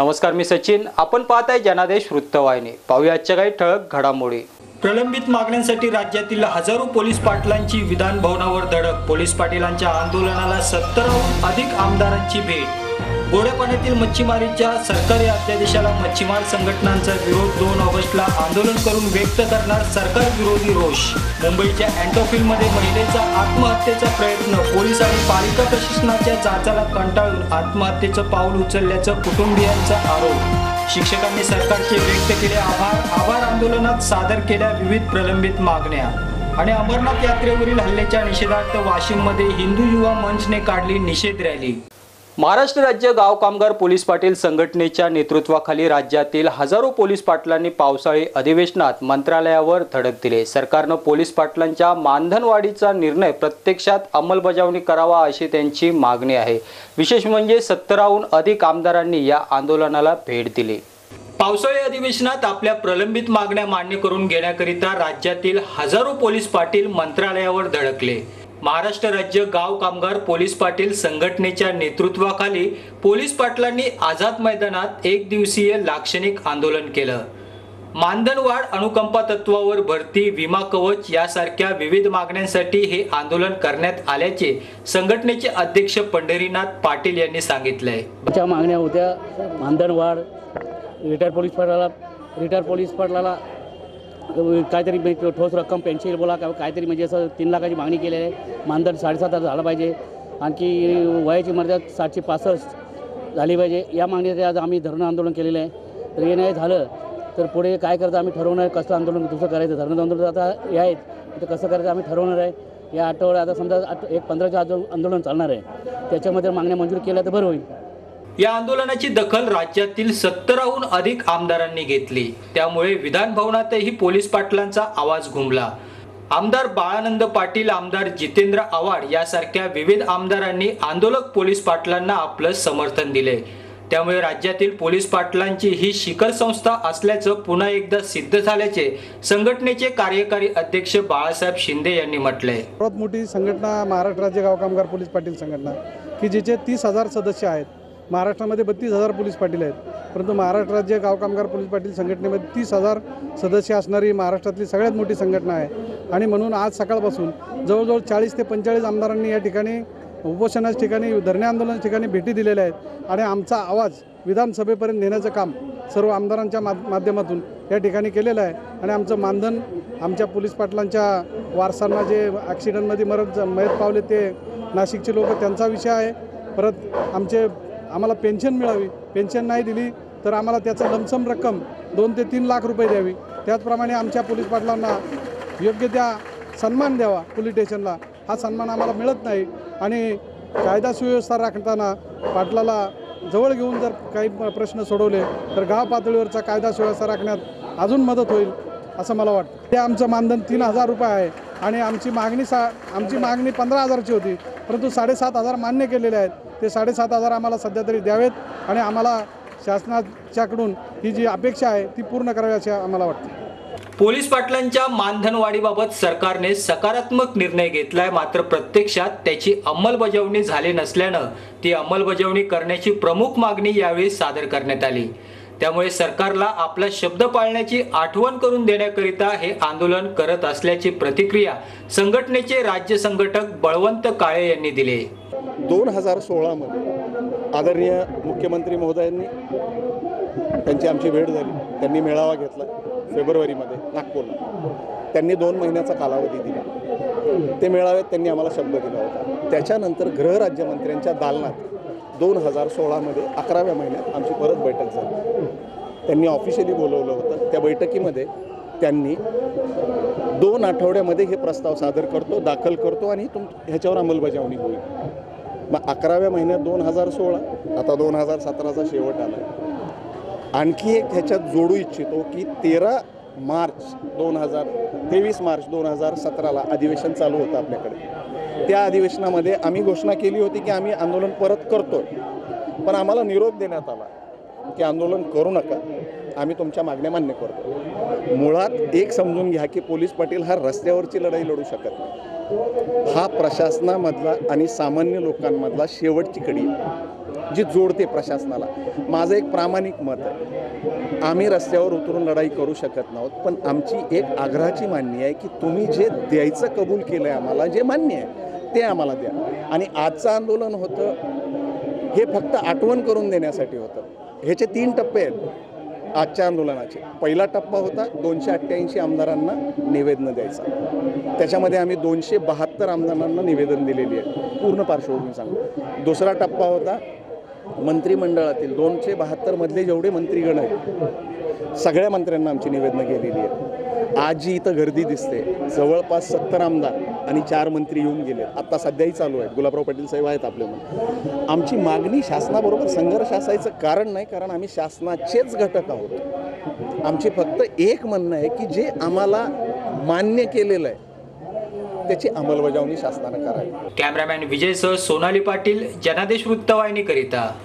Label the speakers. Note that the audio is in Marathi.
Speaker 1: नमस्कार मी सचिन. आपण पाहत आहे जनादेश वृत्तवाहिनी. पाहूया आजच्या काही ठळक घडामोडी. प्रलंबित मागण्यांसाठी राज्यातील हजारो पोलीस पाटलांची विधान भवनावर धडक. पोलीस पाटीलांच्या आंदोलनाला सत्तरहून अधिक आमदारांची भेट. गोड्या पाण्यातील मच्छीमारीच्या सरकारी अध्यादेशाला मच्छीमार संघटनांचा विरोध दोन ऑगस्टला आंदोलन करून व्यक्त करणार सरकार विरोधी रोष. मुंबईच्या अँटोफिलमध्ये महिलेचा आत्महत्येचा प्रयत्न पोलीस आणि पालिका प्रशासनाच्या जाचाला कंटाळून आत्महत्येचं पाऊल उचलल्याचं कुटुंबियांचा आरोप. शिक्षकांनी सरकारचे व्यक्त केले आभार आभार आंदोलनात सादर केल्या विविध प्रलंबित मागण्या. आणि अमरनाथ यात्रेवरील हल्ल्याच्या निषेधार्थ वाशिममध्ये हिंदू युवा मंचने काढली निषेध रॅली. महाराष्ट्र राज्य गाव कामगार पोलीस पाटील संघटनेच्या नेतृत्वाखाली राज्यातील हजारो पोलीस पाटलांनी पावसाळी अधिवेशनात मंत्रालयावर धडक दिले. सरकारनं पोलीस पाटलांच्या मानधनवाढीचा निर्णय प्रत्यक्षात अंमलबजावणी करावा अशी त्यांची मागणी आहे. विशेष म्हणजे सत्तराहून अधिक आमदारांनी या आंदोलनाला भेट दिली. पावसाळी अधिवेशनात आपल्या प्रलंबित मागण्या मान्य करून घेण्याकरिता राज्यातील हजारो पोलीस पाटील मंत्रालयावर धडकले. महाराष्ट्र राज्य गाव कामगार पोलीस पाटील संघटनेच्या नेतृत्वाखाली पोलीस पाटलांनी आझाद मैदानात एक दिवसीय लाक्षणिक आंदोलन केलं. मानधनवाढ अनुकंपा तत्वावर भरती विमा कवच यासारख्या विविध मागण्यांसाठी हे आंदोलन करण्यात आल्याचे संघटनेचे अध्यक्ष पंढरीनाथ पाटील यांनी सांगितलंय.
Speaker 2: मागण्या होत्या मानधन वाढ रिटायर पोलीस पाटलाला रिटायर पोलीस पाटलाला काहीतरी म्हणजे ठोस रक्कम पेन्शन बोला का काहीतरी म्हणजे असं तीन लाखाची मागणी केलेली आहे. मानधन साडेसात हजार झालं पाहिजे. आणखी वयाची मर्यादा सातशे पासष्ट झाली पाहिजे. या मागणीसाठी आज आम्ही धरणं आंदोलन केलेलं आहे. तर हे नाही झालं तर पुढे काय करतं आम्ही ठरवणार कसं आंदोलन दुसरं करायचं? धरणं आंदोलन आता हे आहेत. तर कसं करायचं आम्ही ठरवणार आहे? या आठवड्यात आता समजा आठ एक पंधराच्या आंदोलन चालणार आहे. त्याच्यामध्ये मागण्या मंजूर केल्या तर बरं होईल.
Speaker 1: या आंदोलनाची दखल राज्यातील सत्तराहून अधिक आमदारांनी घेतली. त्यामुळे विधान भवनातही पोलीस पाटलांचा आवाज घुमला. आमदार बाळानंद पाटील आमदार जितेंद्र आव्हाड यासारख्या विविध आमदारांनी आंदोलक पोलीस पाटलांना आपलं समर्थन दिले. त्यामुळे राज्यातील पोलीस पाटलांची ही शिखर संस्था असल्याचं पुन्हा एकदा सिद्ध झाल्याचे संघटनेचे कार्यकारी अध्यक्ष बाळासाहेब शिंदे यांनी म्हटलंय.
Speaker 3: सर्वात मोठी संघटना महाराष्ट्र राज्य गाव कामगार पोलीस पाटील संघटना की जिचे तीस हजार सदस्य आहेत. महाराष्ट्रामध्ये बत्तीस हजार पोलीस पाटील आहेत. परंतु महाराष्ट्र राज्य गाव कामगार पोलीस पाटील संघटनेमध्ये तीस हजार सदस्य असणारी महाराष्ट्रातली सगळ्यात मोठी संघटना आहे. आणि म्हणून आज सकाळपासून जवळजवळ चाळीस ते पंचेचाळीस आमदारांनी या ठिकाणी उपोषणाच्या ठिकाणी धरणे आंदोलनाच्या ठिकाणी भेटी दिलेल्या आहेत. आणि आमचा आवाज विधानसभेपर्यंत नेण्याचं काम सर्व आमदारांच्या मा माध्यमातून या ठिकाणी केलेलं आहे. आणि आमचं मानधन आमच्या पोलीस पाटलांच्या वारसांना जे ॲक्सिडेंटमध्ये मरत मयत पावले ते नाशिकचे लोक त्यांचा विषय आहे. परत आमचे आम्हाला पेन्शन मिळावी. पेन्शन नाही दिली तर आम्हाला त्याचा लमसम रक्कम दोन ते तीन लाख रुपये द्यावी. त्याचप्रमाणे आमच्या पोलीस पाटलांना योग्य त्या सन्मान द्यावा पोलीस स्टेशनला. हा सन्मान आम्हाला मिळत नाही आणि कायदा सुव्यवस्था राखताना पाटलाला जवळ घेऊन जर काही प्रश्न सोडवले तर गाव पातळीवरचा कायदा सुव्यवस्था राखण्यात अजून मदत होईल असं मला वाटतं. ते आमचं मानधन तीन हजार रुपये आहे आणि आमची मागणी सा आमची मागणी पंधरा हजारची होती. परंतु साडेसात हजार मान्य केलेले आहेत. ते साडेसात हजार आम्हाला सध्या तरी द्यावेत आणि आम्हाला शासनाच्याकडून ही जी अपेक्षा आहे ती पूर्ण करावी अशी आम्हाला वाटते.
Speaker 1: पोलीस पाटलांच्या मानधनवाढीबाबत सरकारने सकारात्मक निर्णय घेतलाय मात्र प्रत्यक्षात त्याची अंमलबजावणी झाली नसल्यानं ती अंमलबजावणी करण्याची प्रमुख मागणी यावेळी सादर करण्यात आली. त्यामुळे सरकारला आपला शब्द पाळण्याची आठवण करून देण्याकरिता हे आंदोलन करत असल्याची प्रतिक्रिया संघटनेचे राज्य संघटक बळवंत काळे यांनी दिली.
Speaker 4: दोन हजार सोळामध्ये आदरणीय मुख्यमंत्री महोदयांनी त्यांची आमची भेट झाली. त्यांनी मेळावा घेतला फेब्रुवारीमध्ये नागपूरला. त्यांनी दोन महिन्याचा कालावधी दिला. ते मेळाव्यात त्यांनी आम्हाला शब्द दिला होता. त्याच्यानंतर गृहराज्यमंत्र्यांच्या दालनात दोन हजार सोळामध्ये अकराव्या महिन्यात आमची परत बैठक झाली. त्यांनी ऑफिशियली बोलवलं होतं. त्या बैठकीमध्ये त्यांनी दोन आठवड्यामध्ये हे प्रस्ताव सादर करतो दाखल करतो आणि तुम ह्याच्यावर अंमलबजावणी होईल. मग अकराव्या महिन्यात दोन हजार सोळा आता दोन हजार सतराचा शेवट आला. आणखी एक ह्याच्यात जोडू इच्छितो की तेरा मार्च दोन हजार तेवीस मार्च दोन हजार सतराला अधिवेशन चालू होतं आपल्याकडे. त्या अधिवेशनामध्ये आम्ही घोषणा केली होती की आम्ही आंदोलन परत करतो पण आम्हाला निरोप देण्यात आला. की आंदोलन करू नका. आम्ही तुमच्या मागण्या मान्य करतो. मुळात एक समजून घ्या की पोलीस पाटील हा रस्त्यावरची लढाई लढू शकत नाही. हा प्रशासनामधला आणि सामान्य लोकांमधला शेवटची कडी जी जोडते प्रशासनाला. माझं एक प्रामाणिक मत आहे. आम्ही रस्त्यावर उतरून लढाई करू शकत नाहोत पण आमची एक आग्रहाची मान्य आहे की तुम्ही जे द्यायचं कबूल केलं आहे आम्हाला जे मान्य आहे ते आम्हाला द्या. आणि आजचं आंदोलन होतं हे फक्त आठवण करून देण्यासाठी होतं. ह्याचे तीन टप्पे आहेत आजच्या आंदोलनाचे. पहिला टप्पा होता दोनशे अठ्ठ्याऐंशी आमदारांना निवेदनं द्यायचा. त्याच्यामध्ये आम्ही दोनशे बहात्तर आमदारांना निवेदन दिलेली आहे. पूर्ण पार्श्वभूमी सांगतो. दुसरा टप्पा होता मंत्रिमंडळातील दोनशे बहात्तरमधले जेवढे मंत्रीगण आहेत सगळ्या मंत्र्यांना आमची निवेदनं केलेली आहेत. आज इथं गर्दी दिसते. जवळपास सत्तर आमदार. आणि चार मंत्री येऊन गेले. आत्ता सध्याही चालू आहेत. गुलाबराव पाटील साहेब आहेत आपल्यामध्ये आमची मागणी शासनाबरोबर संघर्ष असायचं कारण नाही कारण आम्ही शासनाचेच घटक आहोत. आमची फक्त एक म्हणणं आहे की जे आम्हाला मान्य केलेलं आहे त्याची अंमलबजावणी शासनानं करावी.
Speaker 1: कॅमेरामॅन विजयसह सोनाली पाटील जनादेश वृत्तवाहिनीकरिता.